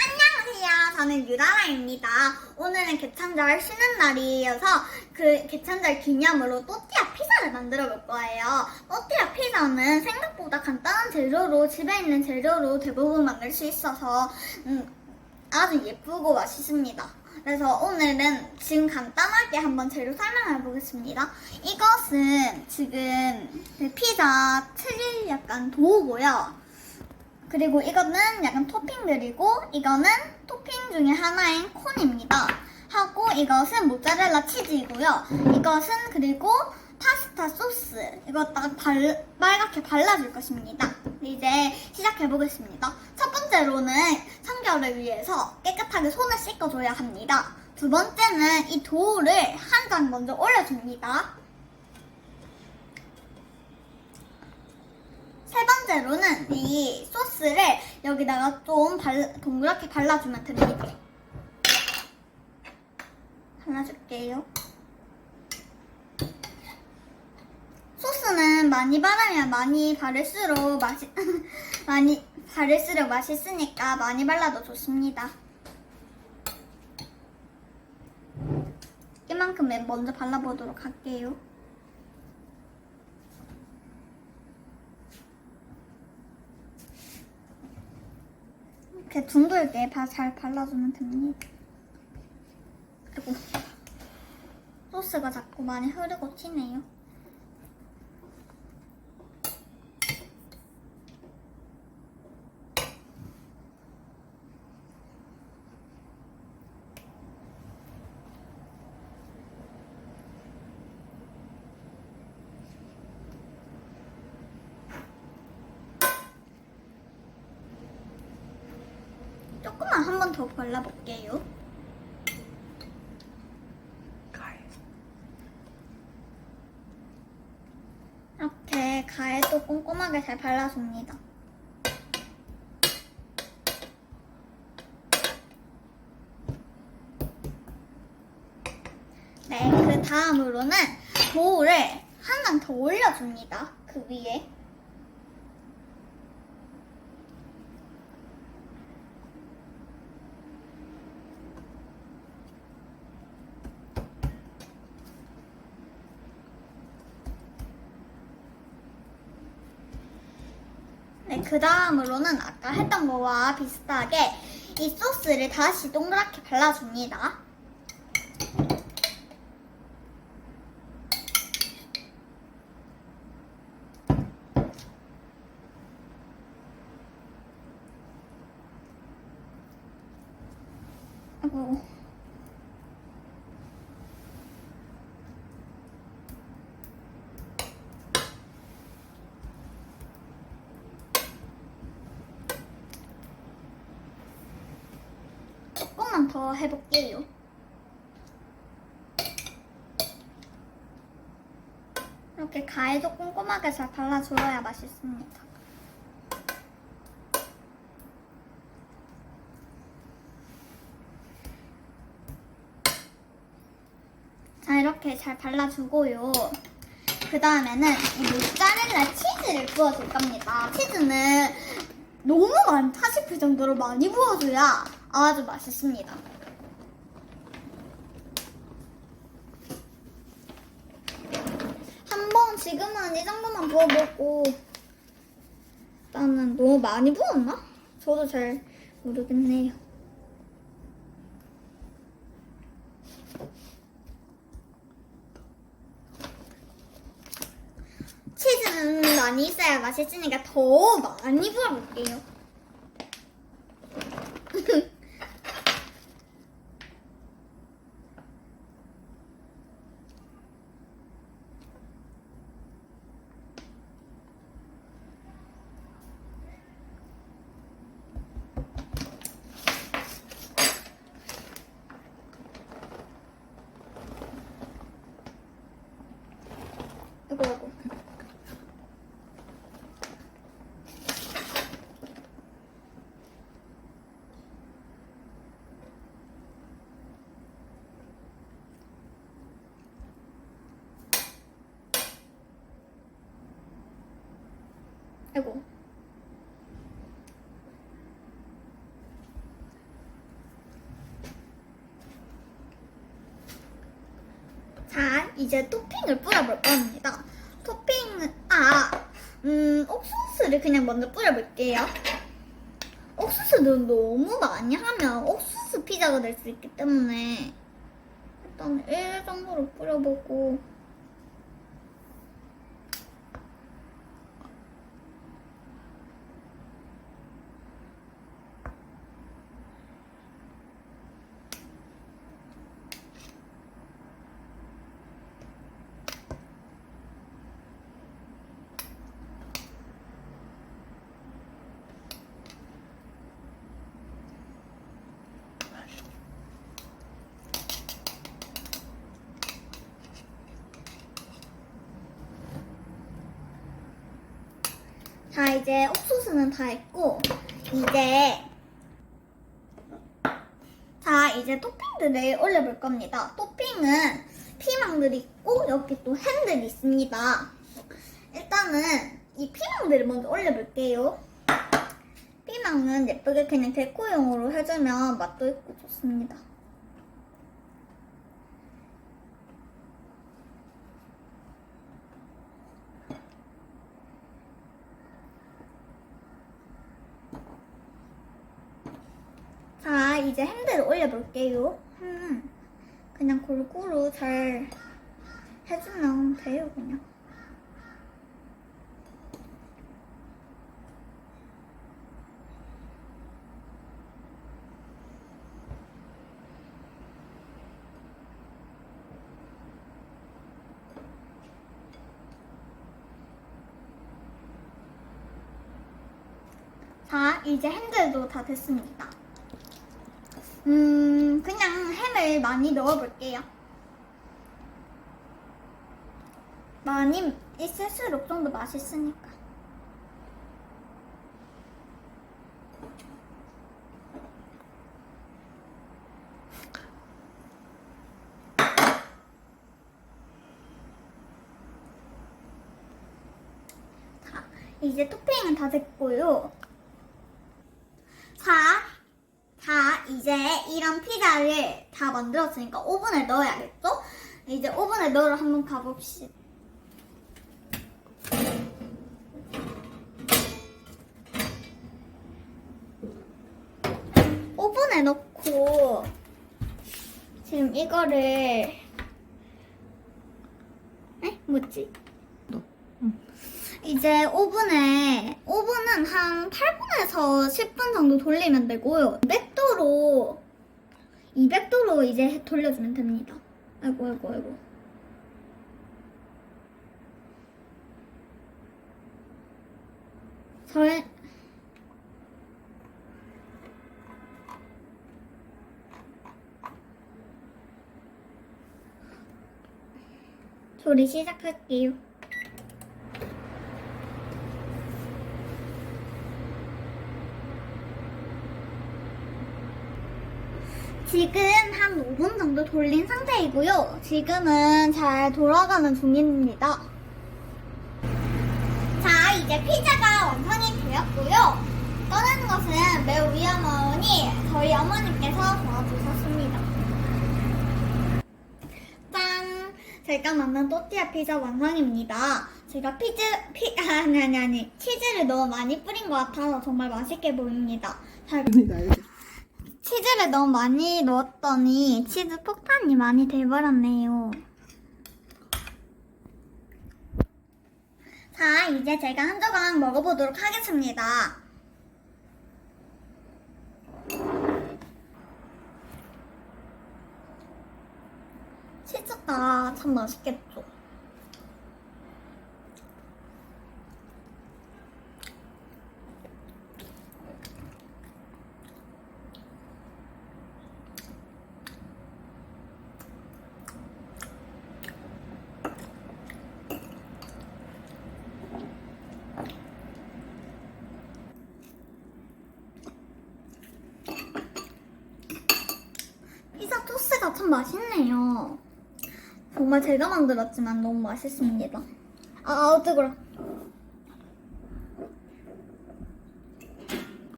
안녕하세요. 저는 유라라입니다. 오늘은 개천절 쉬는 날이어서 그 개천절 기념으로 또띠아 피자를 만들어 볼 거예요. 또띠아 피자는 생각보다 간단한 재료로 집에 있는 재료로 대부분 만들 수 있어서 음, 아주 예쁘고 맛있습니다. 그래서 오늘은 지금 간단하게 한번 재료 설명해 보겠습니다. 이것은 지금 그 피자 틀 약간 도우고요. 그리고 이거는 약간 토핑들이고 이거는 토핑 중에 하나인 콘입니다. 하고 이것은 모짜렐라 치즈이고요. 이것은 그리고 파스타 소스. 딱 발, 빨갛게 발라줄 것입니다. 이제 시작해 보겠습니다. 첫 번째로는 청결을 위해서 깨끗하게 손을 씻어줘야 합니다. 두 번째는 이 도우를 한 장 먼저 올려줍니다. 세 번째로는 이 소스를 여기다가 좀 발, 동그랗게 발라주면 됩니다. 발라줄게요. 소스는 많이 바르면 많이 바를수록 맛이 많이 바를수록 맛있으니까 많이 발라도 좋습니다. 이만큼 먼저 발라보도록 할게요. 이렇게 둥글게 바- 잘 발라주면 됩니다. 그리고 소스가 자꾸 많이 흐르고 튀네요. 조금만 한 번 더 발라볼게요. 이렇게 가해도 꼼꼼하게 잘 발라줍니다. 네, 그 다음으로는 한장더 올려줍니다. 그 위에. 네, 그 다음으로는 아까 했던 거와 비슷하게 이 소스를 다시 동그랗게 발라줍니다. 아이고. 조금만 더 해볼게요. 이렇게 가해도 꼼꼼하게 잘 발라줘야 맛있습니다. 자, 이렇게 잘 발라주고요. 그 다음에는 이 모짜렐라 치즈를 부어줄 겁니다. 치즈는 너무 많다 싶을 정도로 많이 부어줘야 아주 맛있습니다. 한번 지금은 이 정도만 부어보고 일단은 너무 많이 부었나? 저도 잘 모르겠네요. 치즈는 많이 있어야 맛있으니까 더 많이 부어볼게요. 이거 이거. 아이고. 이제 토핑을 뿌려볼 겁니다. 토핑은, 아, 음, 옥수수를 그냥 먼저 뿌려볼게요. 옥수수는 너무 많이 하면 옥수수 피자가 될 수 있기 때문에 일단 1 정도로 뿌려보고 자 이제 옥수수는 다 했고 이제 자 이제 토핑들을 올려볼 겁니다. 토핑은 피망들이 있고 여기 또 햄들이 있습니다. 일단은 이 피망들을 먼저 올려볼게요. 피망은 예쁘게 그냥 데코용으로 해주면 맛도 있고 좋습니다 자, 이제 햄들을 올려볼게요. 음, 그냥 골고루 잘 해주면 돼요, 그냥. 자, 이제 햄들도 다 됐습니다. 음, 그냥 햄을 많이 넣어볼게요. 많이 있을수록 좀 더 맛있으니까. 자, 이제 토핑은 다 됐고요. 자, 자, 이제 이런 피자를 다 만들었으니까 오븐에 넣어야겠죠? 이제 오븐에 넣으러 한번 가봅시다. 오븐에 넣고 지금 이거를 에? 뭐지? 이제 오븐에 오븐은 한 8분에서 10분 정도 돌리면 되고요. 200도로 200도로 이제 돌려주면 됩니다. 아이고 아이고 아이고. 저의 조리 시작할게요. 지금 한 5분 정도 돌린 상태이고요. 지금은 잘 돌아가는 중입니다. 자, 이제 피자가 완성이 되었고요. 떠나는 것은 매우 위험하니 저희 어머니께서 도와주셨습니다. 짠! 제가 만든 또띠아 피자 완성입니다. 제가 피즈, 피, 아니, 아니, 아니. 치즈를 너무 많이 뿌린 것 같아서 정말 맛있게 보입니다. 잘 치즈를 너무 많이 넣었더니 치즈 폭탄이 많이 돼버렸네요. 자, 이제 제가 한 조각 먹어보도록 하겠습니다. 치즈가 참 맛있겠죠? 피자 소스가 참 맛있네요. 정말 제가 만들었지만 너무 맛있습니다. 아, 아우 뜨거워.